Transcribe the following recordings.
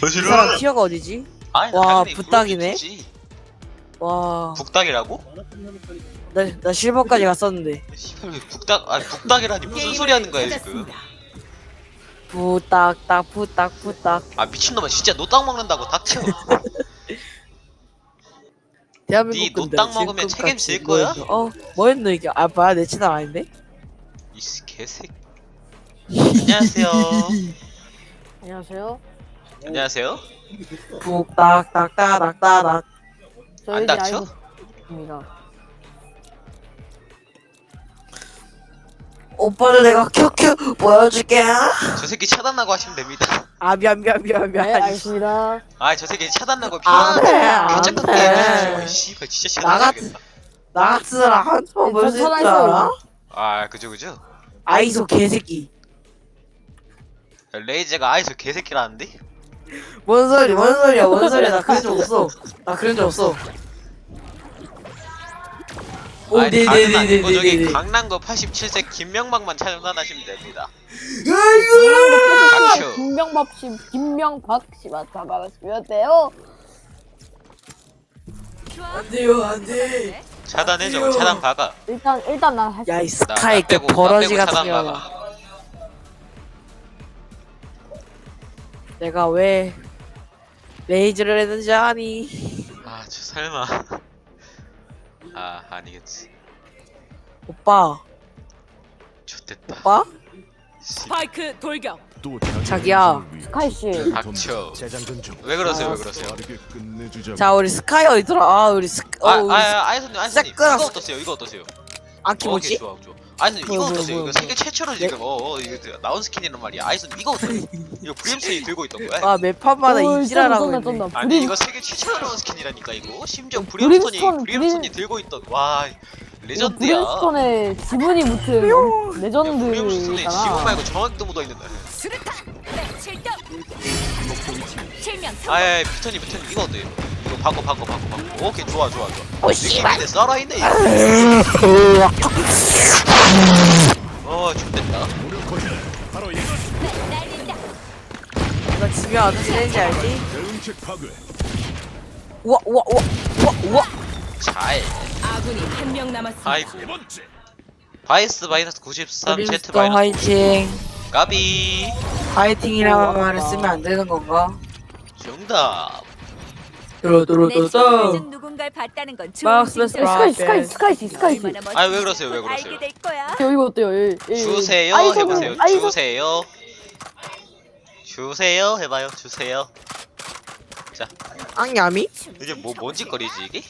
이. 사람 티어가 어디지? 아니, 와, 당연히 부탁이네. 그렇겠지. 와, 북닭이라고? 나, 나 실버까지 갔었는데. 씨발 왜 북닭 아니 북닭이라니 무슨 소리 하는 거야 지금? 부딱, 부딱, 부딱. 아 미친놈아 진짜 노땅 먹는다고 닥쳐. 대한민국 네 근데 노땅 먹으면 책임질 거야? 뭐였어? 어, 뭐였노 이게? 아, 뭐야 내 채널 아닌데? 이 씨, 개새끼. 안녕하세요. 안녕하세요. 안녕하세요. 북딱, 딱, 따닥, 따닥. 안 닥쳐? 입니다. 오빠를 내가 큐큐 보여줄게. 저 새끼 차단하고 하시면 됩니다. 아, 미안, 미안, 미안, 미안. 네, 알겠습니다. 아 저 새끼 차단하고 안 돼, 편하게 안 괜찮게 돼. 해주시고 씨발 진짜 차단하겠다. 나 같은 사람 한번 볼수 저. 전화했어요. 아 그죠 그죠. 아이소 개새끼. 레이즈가 아이소 개새끼라는데? 뭔 소리, 뭔 소리야, 뭔 소리야. 나 그런 적 없어. 나 그런 적 없어. 오, 아니 네, 네, 다른 네, 아니고 네, 네, 저기 네. 강남구 87세 김명박만 차단하시면 됩니다. 아이고! 닥쳐. 김명박 씨, 김명박 씨 맞아봤으면 돼요. 안 돼요, 안 돼. 차단해줘 차단 박아. 일단 일단 난 할. 야, 이 나, 스카이 나그 빼고 나 버러지 빼고 같은 차단 경우. 박아. 내가 왜 레이즈를 했는지 아니? 아 저 설마. 아 아니겠지. 오빠, 좋됐다. 오빠? 씨, 스파이크 돌격. 또 자기야. 스카이 씨. 닥쳐. 재장전 중. 왜 그러세요 왜 아, 그러세요? 빠르게 끝내주자. 자, 우리 스카이 어디더라? 아, 우리 스, 어, 아, 우리 아, 스, 아, 아이손님, 아이손님, 싹 끊었어. 이거 어떠세요? 이거 어떠세요? 아키 어, 오케이, 뭐지? 좋아, 좋아. 아이손님, 이거 뭐야, 어떠세요? 뭐야, 이거 뭐야. 세계 최초로 지금, 어, 어, 이거 나온 스킨이란 말이야. 아이손님, 이거 어떠세요? 이거 브림스톤이 들고 있던 거야? 아, 매판마다 오, 이지라라고 쩐다, 했네. 쩐다. 아니, 브림- 이거 세계 최초로 나온 스킨이라니까, 이거. 심지어 브림스톤이, 브림스톤, 브림스톤이 브림- 들고 있던, 와, 이거 레전드야. 브림스톤에 지분이 묻은 브림스톤에 지분 레전드잖아. 말고 정확도 묻어 있는다. 수류탄. 칠점. 실명 성공. 아, 야, 야, 피터님, 피터님, 이거 어때요? 이거 바꿔, 바꿔, 바꿔, 바꿔. 오케이, 좋아, 좋아, 좋아. 오, 느낌 씨발. 있네, 썰어 있네, 이거. 어, 좋됐다. 바로 이거. 날린다. 나 집에 어떻게 되는지 알지? 대응책 파괴. 우와, 우와, 우와, 우와, 우와. 잘. 아군이 한 명 남았습니다. 아이고. 바이스 마이너스 93, Z 브림스톤 마이너스 화이팅. 까비. 화이팅이라는 말을 쓰면 안 되는 건가? 정답. 내 신을 도로도로도도. 준 누군가를 봤다는 건 좋은 마우스 징조야. 스프라. 스카이 스카이 스카이 씨 스카이 씨. 얼마나 아, 왜 멋진지 그러세요? 왜곧 그러세요? 알게 될 거야. 어, 이거 어때요? 주세요 해보세요. 주세요. 주세요 해봐요. 주세요. 자, 앙야미? 이제 뭐 뭔지 거리지 이게?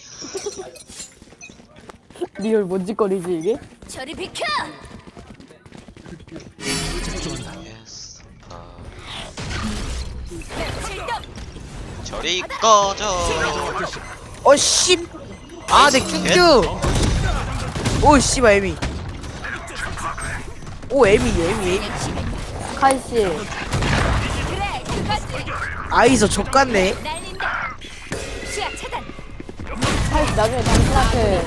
리얼 뭔짓거리지 이게? 저리 비켜. 저리 꺼져. 어, 씨. 아, 내 큐큐. 오, 씨발, 에미. 오, 에미, 에미, 에미. 스카이 씨. 그래, 그거지. 아이소 족같네. 날린다. 시야 차단. 스카이 씨 나중에 당신한테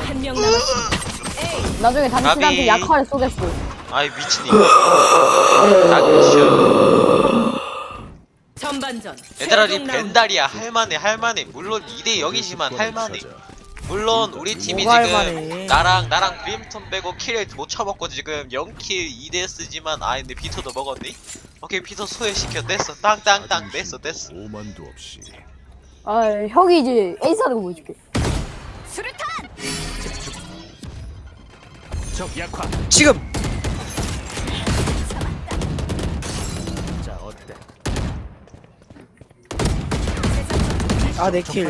나중에 당신한테. 약화를 쏘겠어. 아이 미친이. 닥쳐. 전반전. 얘들아 이. 벤달이야 할만해 할만해. 물론 2대 0이지만 할만해. 물론 우리 팀이 뭐가 지금 할만해? 나랑 나랑 브림톤 빼고 킬을 못 쳐먹고 지금 0킬 2데스지만 아 근데 피터도 먹었니? 오케이 피터 소외시켜 냈어 땅땅땅 오만도 없이. 아 형이 이제 에이스 하는 거 보여줄게. 지금. 아, 내 킬.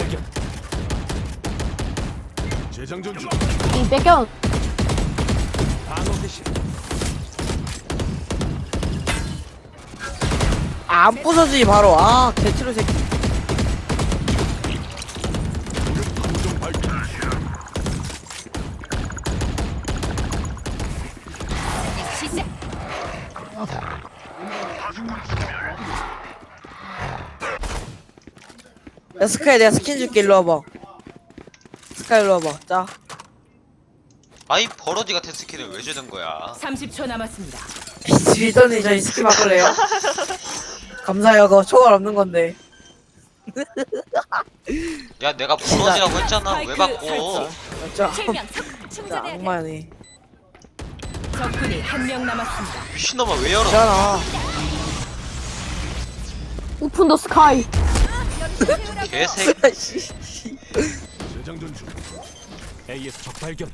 재장전 중. 이 뺏겨. 방어 개시. 아, 안 부서지지, 바로. 아, 개트로 새끼. 야, 스카이 내가 스킨 줄게, 일로 와봐. 스카이 일로 와봐. 자. 아이 버러지 같은 스킨을 왜 주는 거야 30초 남았습니다. 비스비더니 저희 스킨 바꿀래요? 감사해요, 그거 초월 없는 건데. 야 내가 무너지라고 했잖아 왜 바꿔 실명 충전해야 돼. 악마네 적군이 한 명 남았습니다. 미친놈아 왜 열어 있잖아 오픈 더 스카이. 개새끼 씨. 재장전 중. AS 적 발견.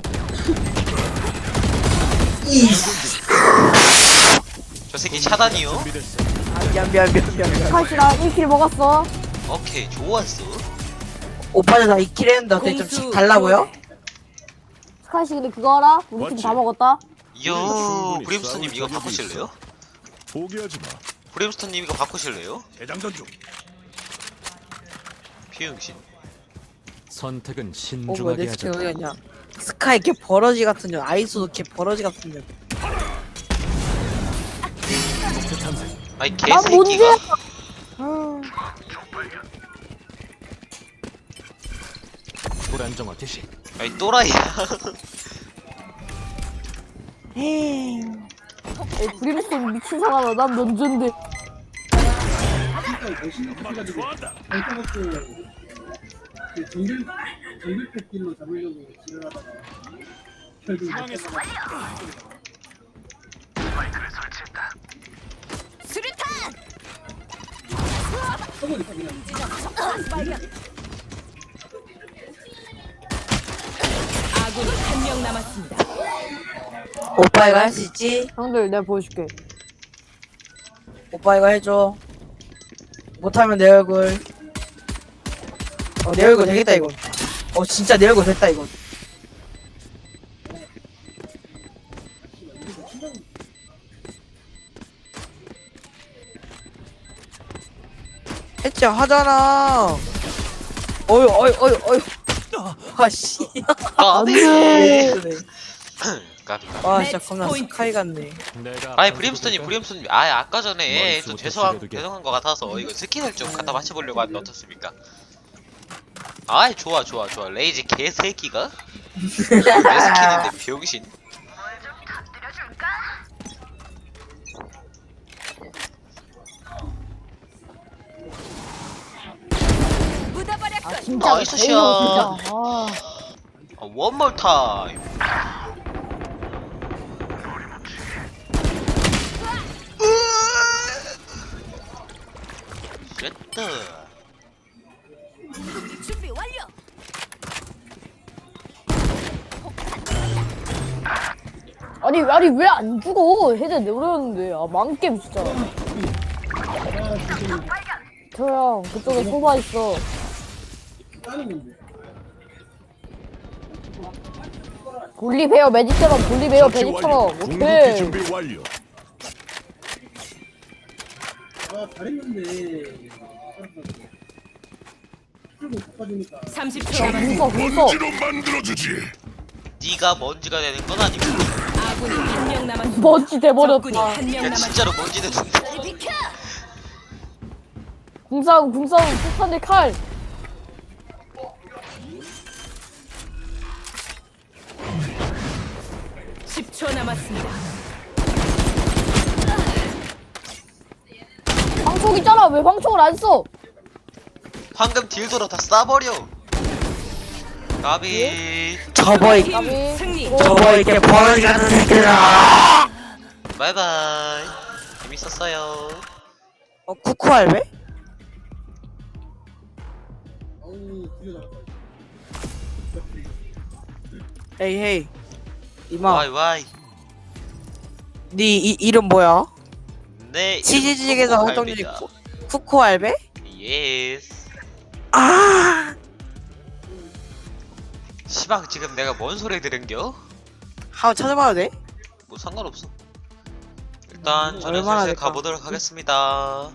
저 새끼 차단이요 준비됐어. 아, 미안 미안 미안 미안 미안 스카이 씨랑 1킬 먹었어. 오케이 좋았어 오빠들 다 2킬 했는데 어떻게 좀 공수 달라 보여? 스카이 씨 근데 그거 알아? 우리 팀 맞지? 다 먹었다. 이요 싸울 이거 바꾸실래요? 포기하지 마. 브림스톤님 이거 바꾸실래요? 재장전 중. 비응신 선택은 어 신중하게 내 하자. 스킨 어디 갔냐 스카이 개 버러지 같은 년 아이소도 개 버러지 같은 년. 아이? 개새끼가 불안정화 개시. 아이 또라이야 에이, 브림스톤 미친 사람아. 난 면전데. 엄마가 좋아한다. 정글 정글 패길로 잡으려고 지랄하다가 결국 망했어. 수류탄! 써버리니까 그냥 아군이 한명 남았습니다. 오빠 이거 할 수 있지? 형들 내가 보여줄게. 오빠 이거 해줘 못하면 내 얼굴. 어 내 얼굴 되겠다 이건 어 진짜 내 얼굴 됐다 이건 했지 하잖아. 어휴 어휴 어휴 어휴. 아씨. 까비 그래 까비 와 진짜 매치 겁나. 스카이 같네 아니 브림스톤님 브림스톤님 아 아까 전에 좀 머릿속부터 죄송한. 죄송한 거 같아서 이거 스킨을 좀 갖다 맞춰보려고 하는데 어떻습니까? 아이 좋아 좋아 좋아 레이지 개새끼가 내 스킨인데 병신 아 진짜. 나이스 샷. 진짜. 아. 아, 원몰 타임 쉣다 준비 완료. 아니 아니 왜 안 죽어? 헤드 내버렸는데. 아 망겜 진짜. 저형 그쪽에 소바 있어. 볼리베어 매직처럼 볼리베어 매직처럼. 궁극기 오케이. 준비 완료. 아 잘했는데 풀고 바꿔주니까 30초 야, 남았습니다. 궁서 궁서 만들어주지. 네가 먼지가 되는 건 아니고 아군이 한 명 남았습니다. 멋지 적군이 돼버렸다. 한명야 남았습니다. 진짜로 먼지 되는데 궁싸움 궁싸움 폭탄들 칼. 십 10초 남았습니다. 방촉 있잖아. 왜 방촉을 안 써? 방금 딜도로 다 쏴버려 까비 접어 이팀 까비. 승리. 이렇게 버러지 같은 새끼들아 바이바이 재밌었어요 어 쿠쿠 할배? 헤이 헤이 이마 와이 와이 네 이, 이름 뭐야? 네 치즈직에서 이름 활동 중인 코코할배다. 쿠- 쿠쿠 할배? 예스 아 시방 지금 내가 뭔 소리 들은겨? 한번 찾아봐도 돼? 뭐 상관없어 일단 저는 얼마나 슬슬 될까? 가보도록 하겠습니다